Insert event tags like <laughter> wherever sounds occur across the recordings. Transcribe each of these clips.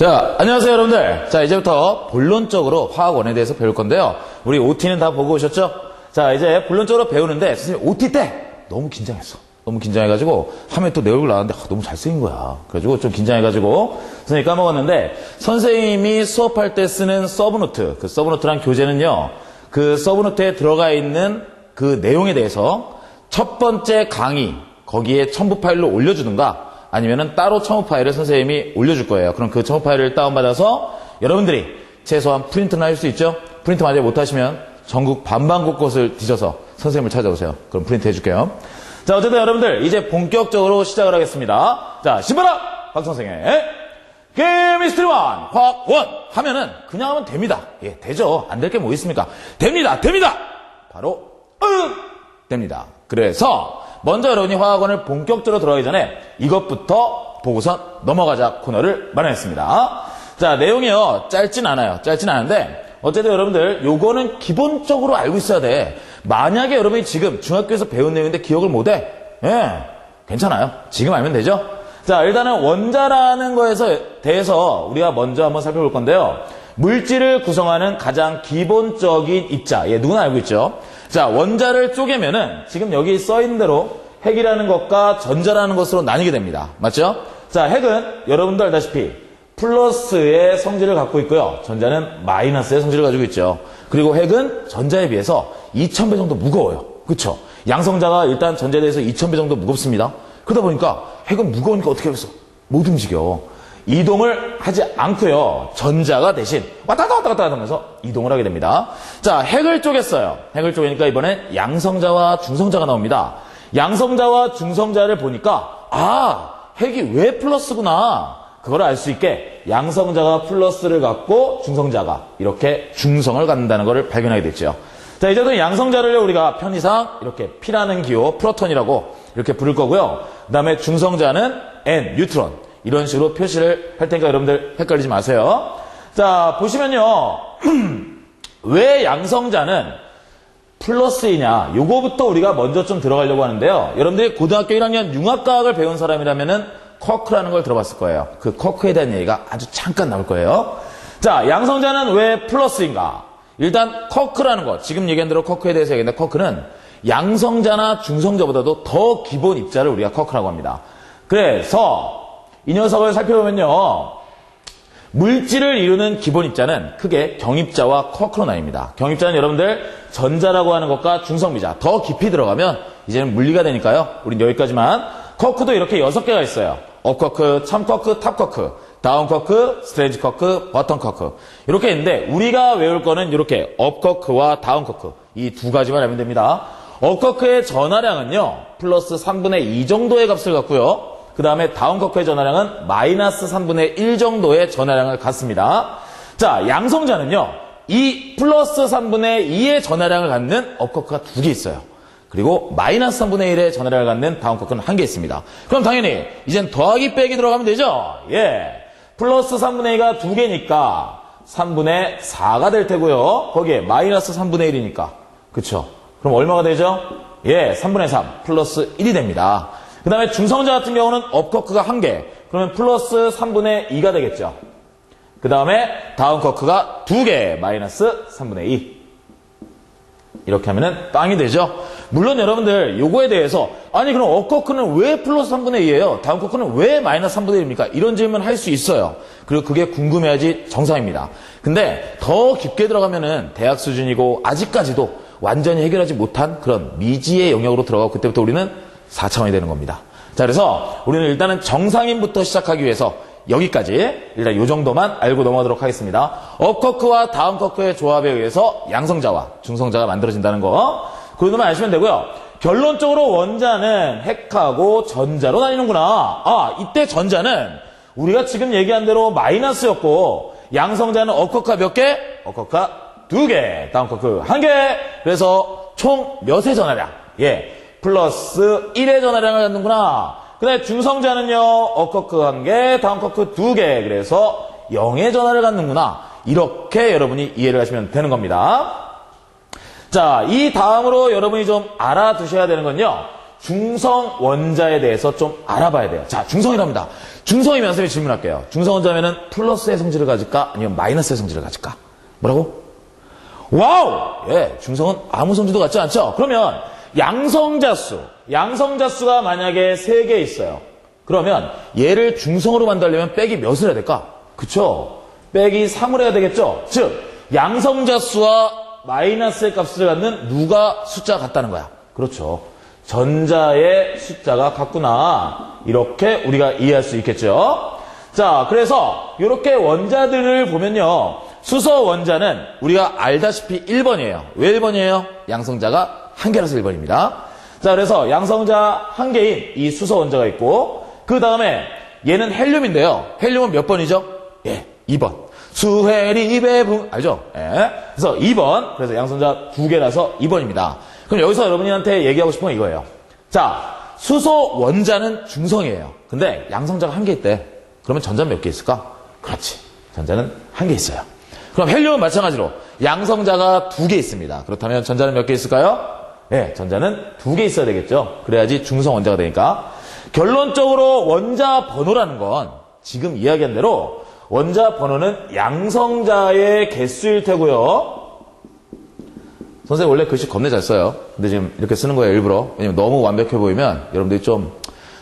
자, 안녕하세요, 여러분들. 자, 이제부터 본론적으로 화학원에 대해서 배울 건데요. 우리 OT는 다 보고 오셨죠? 자, 이제 본론적으로 배우는데, 선생님, OT 때 너무 긴장했어. 너무 긴장해가지고, 하면 또내 얼굴 나왔는데, 아, 너무 잘생긴 거야. 그래가지고 좀 긴장해가지고, 선생님이 까먹었는데, 선생님이 수업할 때 쓰는 서브노트, 그 서브노트란 교재는요, 그 서브노트에 들어가 있는 그 내용에 대해서 첫 번째 강의, 거기에 첨부 파일로 올려주든가, 아니면은 따로 첨부 파일을 선생님이 올려줄 거예요. 그럼 그 첨부 파일을 다운받아서 여러분들이 최소한 프린트는 할 수 있죠? 프린트 만약에 못하시면 전국 반반 곳곳을 뒤져서 선생님을 찾아오세요. 그럼 프린트 해줄게요. 자, 어쨌든 여러분들 이제 본격적으로 시작을 하겠습니다. 자, 신바라 박선생의 케미스트리 원, 화학 원 하면은 그냥 하면 됩니다. 예, 되죠. 안 될 게 뭐 있습니까? 됩니다. 됩니다. 바로 응 됩니다. 그래서 먼저 여러분이 화학원을 본격적으로 들어가기 전에 이것부터 보고선 넘어가자 코너를 마련했습니다. 자, 내용이요. 짧진 않아요. 짧진 않은데 어쨌든 여러분들 요거는 기본적으로 알고 있어야 돼. 만약에 여러분이 지금 중학교에서 배운 내용인데 기억을 못 해. 예. 괜찮아요. 지금 알면 되죠? 자, 일단은 원자라는 거에서 대해서 우리가 먼저 한번 살펴볼 건데요. 물질을 구성하는 가장 기본적인 입자. 예, 누구나 알고 있죠? 자, 원자를 쪼개면은 지금 여기 써 있는 대로 핵이라는 것과 전자라는 것으로 나뉘게 됩니다. 맞죠? 자, 핵은 여러분도 알다시피 플러스의 성질을 갖고 있고요. 전자는 마이너스의 성질을 가지고 있죠. 그리고 핵은 전자에 비해서 2000배 정도 무거워요. 그쵸? 양성자가 일단 전자에 대해서 2000배 정도 무겁습니다. 그러다 보니까 핵은 무거우니까 어떻게 하겠어? 못 움직여. 이동을 하지 않고요. 전자가 대신 왔다 갔다 왔다 갔다 하면서 이동을 하게 됩니다. 자, 핵을 쪼갰어요. 핵을 쪼개니까 이번엔 양성자와 중성자가 나옵니다. 양성자와 중성자를 보니까 아, 핵이 왜 플러스구나. 그걸 알 수 있게 양성자가 플러스를 갖고 중성자가 이렇게 중성을 갖는다는 것을 발견하게 됐죠. 자, 이제부터 양성자를 우리가 편의상 이렇게 P라는 기호, 프로톤이라고 이렇게 부를 거고요. 그 다음에 중성자는 N, 뉴트론. 이런 식으로 표시를 할 테니까 여러분들 헷갈리지 마세요. 자, 보시면요. <clears throat> 왜 양성자는 플러스이냐. 요거부터 우리가 먼저 좀 들어가려고 하는데요. 여러분들이 고등학교 1학년 융합과학을 배운 사람이라면은 커크라는 걸 들어봤을 거예요. 그 커크에 대한 얘기가 아주 잠깐 나올 거예요. 자, 양성자는 왜 플러스인가? 일단 커크라는 거, 지금 얘기한 대로 커크에 대해서 얘기했는데 커크는 양성자나 중성자보다도 더 기본 입자를 우리가 커크라고 합니다. 그래서 이 녀석을 살펴보면요. 물질을 이루는 기본 입자는 크게 경입자와 커크로 나뉩니다. 경입자는 여러분들 전자라고 하는 것과 중성미자 더 깊이 들어가면 이제는 물리가 되니까요. 우린 여기까지만 커크도 이렇게 여섯 개가 있어요. 업커크, 참커크, 탑커크, 다운커크, 스트레이지 커크, 버튼 커크 이렇게 있는데 우리가 외울 거는 이렇게 업커크와 다운커크 이 두 가지만 알면 됩니다. 업커크의 전하량은요 플러스 3분의 2 정도의 값을 갖고요. 그 다음에 다운커크의 전하량은 마이너스 3분의 1 정도의 전하량을 갖습니다. 자 양성자는요 이 플러스 3분의 2의 전하량을 갖는 업커크가 두 개 있어요. 그리고 마이너스 3분의 1의 전하량을 갖는 다운 커크는 한 개 있습니다. 그럼 당연히 이젠 더하기 빼기 들어가면 되죠? 예. 플러스 3분의 2가 두 개니까 3분의 4가 될 테고요. 거기에 마이너스 3분의 1이니까. 그쵸? 그럼 얼마가 되죠? 예, 3분의 3 플러스 1이 됩니다. 그 다음에 중성자 같은 경우는 업커크가 한 개. 그러면 플러스 3분의 2가 되겠죠. 그 다음에 다운커크가 두 개. 마이너스 3분의 2. 이렇게 하면은 빵이 되죠. 물론 여러분들 요거에 대해서 아니 그럼 업커크는 왜 플러스 3분의 2예요? 다운커크는 왜 마이너스 3분의 1입니까? 이런 질문 할 수 있어요. 그리고 그게 궁금해야지 정상입니다. 근데 더 깊게 들어가면은 대학 수준이고 아직까지도 완전히 해결하지 못한 그런 미지의 영역으로 들어가고 그때부터 우리는 4차원이 되는 겁니다. 자 그래서 우리는 일단은 정상인부터 시작하기 위해서 여기까지 일단 이 정도만 알고 넘어가도록 하겠습니다. 업커크와 다운커크의 조합에 의해서 양성자와 중성자가 만들어진다는 거 그 정도만 아시면 되고요. 결론적으로 원자는 핵하고 전자로 나뉘는구나. 아 이때 전자는 우리가 지금 얘기한 대로 마이너스였고 양성자는 업커크가 몇 개? 업커크가 두 개, 다운커크 한 개. 그래서 총 몇의 전하량? 예, 플러스 1의 전하량을 갖는구나. 그 다음에 중성자는요, 업커크 한 개, 다운커크 두 개. 그래서 0의 전하를 갖는구나. 이렇게 여러분이 이해를 하시면 되는 겁니다. 자, 이 다음으로 여러분이 좀 알아두셔야 되는 건요. 중성 원자에 대해서 좀 알아봐야 돼요. 자, 중성이랍니다. 중성이면 선생님이 질문할게요. 중성 원자면은 플러스의 성질을 가질까? 아니면 마이너스의 성질을 가질까? 뭐라고? 와우! 예, 중성은 아무 성질도 갖지 않죠? 그러면 양성자 수, 양성자 수가 만약에 3개 있어요. 그러면 얘를 중성으로 만들려면 빼기 몇을 해야 될까? 그쵸? 빼기 3을 해야 되겠죠? 즉, 양성자 수와 마이너스의 값을 갖는 누가 숫자가 같다는 거야. 그렇죠. 전자의 숫자가 같구나. 이렇게 우리가 이해할 수 있겠죠? 자, 그래서 이렇게 원자들을 보면요. 수소 원자는 우리가 알다시피 1번이에요. 왜 1번이에요? 양성자가 한 개라서 1번입니다. 자, 그래서 양성자 한 개인 이 수소 원자가 있고, 그 다음에 얘는 헬륨인데요. 헬륨은 몇 번이죠? 예, 2번. 수해리배붕, 알죠? 예. 그래서 2번. 그래서 양성자 두 개라서 2번입니다. 그럼 여기서 여러분한테 얘기하고 싶은 건 이거예요. 자, 수소 원자는 중성이에요. 근데 양성자가 한 개 있대. 그러면 전자는 몇개 있을까? 그렇지. 전자는 한 개 있어요. 그럼 헬륨은 마찬가지로 양성자가 두 개 있습니다. 그렇다면 전자는 몇 개 있을까요? 네, 전자는 두 개 있어야 되겠죠. 그래야지 중성 원자가 되니까. 결론적으로 원자 번호라는 건 지금 이야기한 대로 원자 번호는 양성자의 개수일 테고요. 선생님 원래 글씨 겁내 잘 써요. 근데 지금 이렇게 쓰는 거예요, 일부러. 왜냐면 너무 완벽해 보이면 여러분들이 좀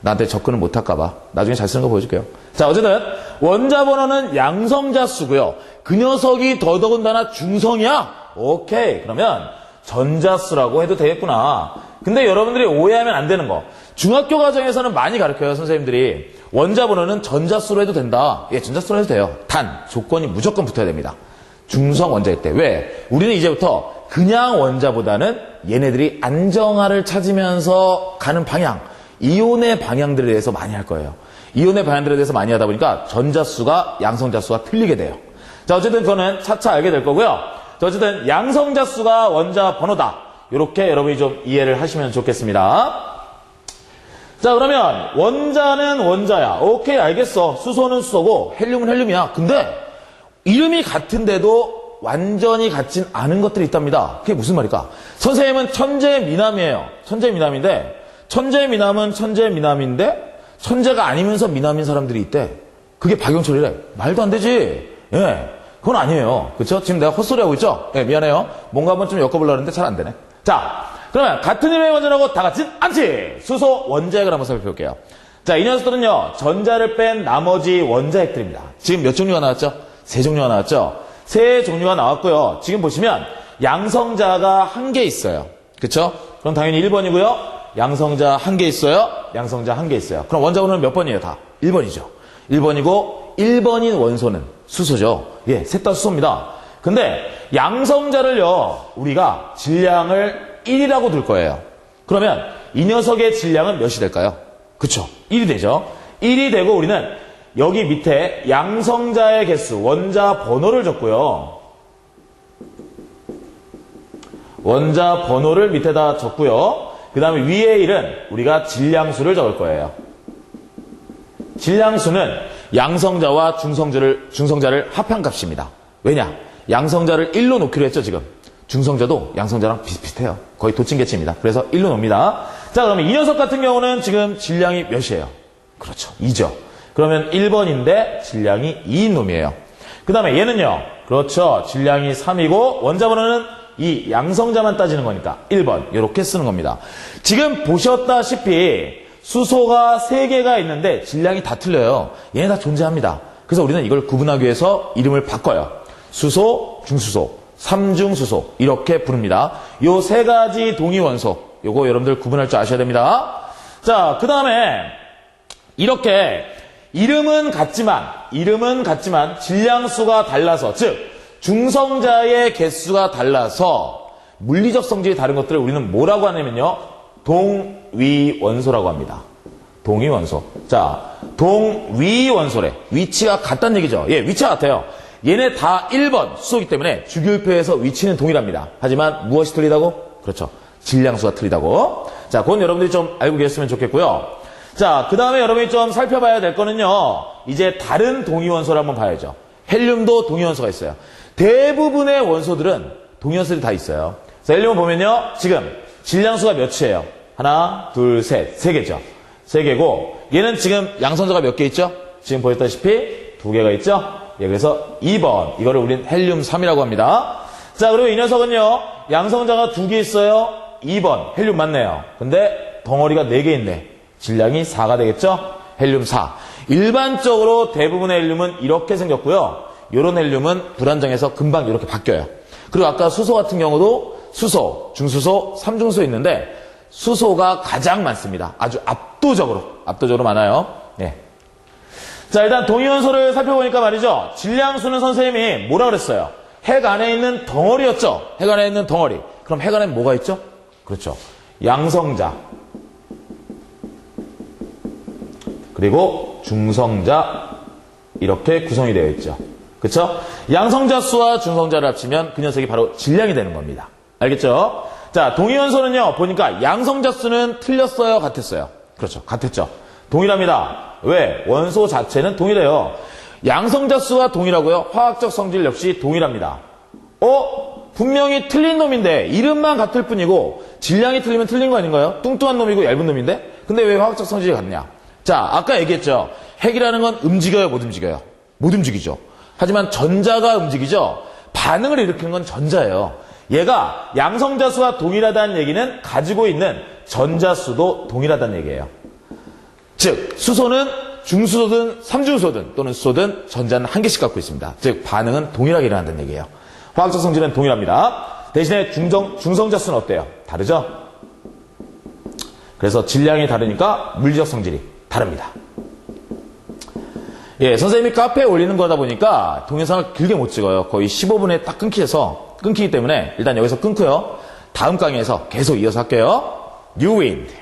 나한테 접근을 못 할까봐. 나중에 잘 쓰는 거 보여줄게요. 자, 어쨌든 원자 번호는 양성자 수고요. 그 녀석이 더더군다나 중성이야? 오케이. 그러면 전자수라고 해도 되겠구나. 근데 여러분들이 오해하면 안 되는 거. 중학교 과정에서는 많이 가르쳐요, 선생님들이. 원자 번호는 전자수로 해도 된다. 예, 전자수로 해도 돼요. 단, 조건이 무조건 붙어야 됩니다. 중성 원자일 때. 왜? 우리는 이제부터 그냥 원자보다는 얘네들이 안정화를 찾으면서 가는 방향, 이온의 방향들에 대해서 많이 할 거예요. 이온의 방향들에 대해서 많이 하다 보니까 전자수가 양성자수가 틀리게 돼요. 자, 어쨌든 그거는 차차 알게 될 거고요. 자, 어쨌든 양성자 수가 원자 번호다. 이렇게 여러분이 좀 이해를 하시면 좋겠습니다. 자, 그러면 원자는 원자야. 오케이, 알겠어. 수소는 수소고 헬륨은 헬륨이야. 근데 이름이 같은데도 완전히 같진 않은 것들이 있답니다. 그게 무슨 말일까? 선생님은 천재 미남이에요. 천재 미남인데 천재 미남은 천재 미남인데 천재가 아니면서 미남인 사람들이 있대. 그게 박영철이래. 말도 안 되지. 예. 그건 아니에요. 그렇죠? 지금 내가 헛소리 하고 있죠? 예, 미안해요. 뭔가 한번 좀 엮어보려고 했는데 잘 안 되네. 자, 그러면 같은 이름의 원자라고 다 같진 않지. 수소 원자핵을 한번 살펴볼게요. 자, 이 녀석들은요. 전자를 뺀 나머지 원자핵들입니다. 지금 몇 종류가 나왔죠? 세 종류가 나왔죠? 세 종류가 나왔고요. 지금 보시면 양성자가 한 개 있어요. 그쵸? 그럼 당연히 1번이고요. 양성자 한 개 있어요. 양성자 한 개 있어요. 그럼 원자 번호는 몇 번이에요? 다 1번이죠. 1번이고 1번인 원소는 수소죠. 예, 셋 다 수소입니다. 근데 양성자를요. 우리가 질량을 1이라고 둘 거예요. 그러면 이 녀석의 질량은 몇이 될까요? 그쵸? 1이 되죠. 1이 되고 우리는 여기 밑에 양성자의 개수, 원자 번호를 적고요. 원자 번호를 밑에다 적고요. 그 다음에 위에 1은 우리가 질량수를 적을 거예요. 질량수는 양성자와 중성자를, 중성자를 합한 값입니다. 왜냐? 양성자를 1로 놓기로 했죠, 지금. 중성자도 양성자랑 비슷비슷해요. 거의 도친개체입니다. 그래서 1로 놓습니다. 자, 그러면 이 녀석 같은 경우는 지금 질량이 몇이에요? 그렇죠. 2죠. 그러면 1번인데 질량이 2인 놈이에요. 그 다음에 얘는요. 그렇죠. 질량이 3이고 원자 번호는 이 양성자만 따지는 거니까 1번 이렇게 쓰는 겁니다. 지금 보셨다시피 수소가 3개가 있는데 질량이 다 틀려요. 얘네 다 존재합니다. 그래서 우리는 이걸 구분하기 위해서 이름을 바꿔요. 수소, 중수소, 삼중수소 이렇게 부릅니다. 요 세 가지 동위원소 요거 여러분들 구분할 줄 아셔야 됩니다. 자, 그 다음에 이렇게 이름은 같지만 이름은 같지만 질량수가 달라서 즉 중성자의 개수가 달라서 물리적 성질이 다른 것들을 우리는 뭐라고 하냐면요 동위원소라고 합니다. 동위원소. 자, 동위원소래. 위치가 같다는 얘기죠. 예, 위치가 같아요. 얘네 다 1번 수소기 때문에 주기율표에서 위치는 동일합니다. 하지만 무엇이 틀리다고? 그렇죠. 질량수가 틀리다고. 자, 그건 여러분들이 좀 알고 계셨으면 좋겠고요. 자, 그 다음에 여러분이 좀 살펴봐야 될 거는요. 이제 다른 동위원소를 한번 봐야죠. 헬륨도 동위원소가 있어요. 대부분의 원소들은 동위원소들이 다 있어요. 자, 헬륨을 보면요. 지금 질량수가 몇이에요? 하나, 둘, 셋. 세 개죠. 세 개고, 얘는 지금 양성자가 몇 개 있죠? 지금 보셨다시피 두 개가 있죠? 예, 그래서 2번. 이거를 우린 헬륨 3이라고 합니다. 자, 그리고 이 녀석은요, 양성자가 두 개 있어요. 2번. 헬륨 맞네요. 근데 덩어리가 네 개 있네. 질량이 4가 되겠죠? 헬륨 4. 일반적으로 대부분의 헬륨은 이렇게 생겼고요. 이런 헬륨은 불안정해서 금방 이렇게 바뀌어요. 그리고 아까 수소 같은 경우도 수소, 중수소, 삼중수 있는데 수소가 가장 많습니다. 아주 압도적으로, 압도적으로 많아요. 네. 자, 일단 동위원소를 살펴보니까 말이죠. 질량수는 선생님이 뭐라 그랬어요? 핵 안에 있는 덩어리였죠? 핵 안에 있는 덩어리. 그럼 핵 안에 뭐가 있죠? 그렇죠. 양성자. 그리고 중성자. 이렇게 구성이 되어 있죠. 그쵸? 양성자 수와 중성자를 합치면 그 녀석이 바로 질량이 되는 겁니다. 알겠죠? 자, 동위원소는요, 보니까 양성자 수는 틀렸어요, 같았어요? 그렇죠. 같았죠. 동일합니다. 왜? 원소 자체는 동일해요. 양성자 수와 동일하고요. 화학적 성질 역시 동일합니다. 어? 분명히 틀린 놈인데 이름만 같을 뿐이고 질량이 틀리면 틀린 거 아닌가요? 뚱뚱한 놈이고 얇은 놈인데? 근데 왜 화학적 성질이 같냐? 자, 아까 얘기했죠. 핵이라는 건 움직여요, 못 움직여요? 못 움직이죠. 하지만 전자가 움직이죠. 반응을 일으키는 건 전자예요. 얘가 양성자 수와 동일하다는 얘기는 가지고 있는 전자 수도 동일하다는 얘기예요. 즉 수소는 중수소든 삼중수소든 또는 수소든 전자는 한 개씩 갖고 있습니다. 즉 반응은 동일하게 일어난다는 얘기예요. 화학적 성질은 동일합니다. 대신에 중성, 중성자 수는 어때요? 다르죠? 그래서 질량이 다르니까 물리적 성질이 다릅니다. 예, 선생님이 카페에 올리는 거다 보니까 동영상을 길게 못 찍어요. 거의 15분에 딱 끊기해서 끊기기 때문에 일단 여기서 끊고요. 다음 강의에서 계속 이어서 할게요. New Wind.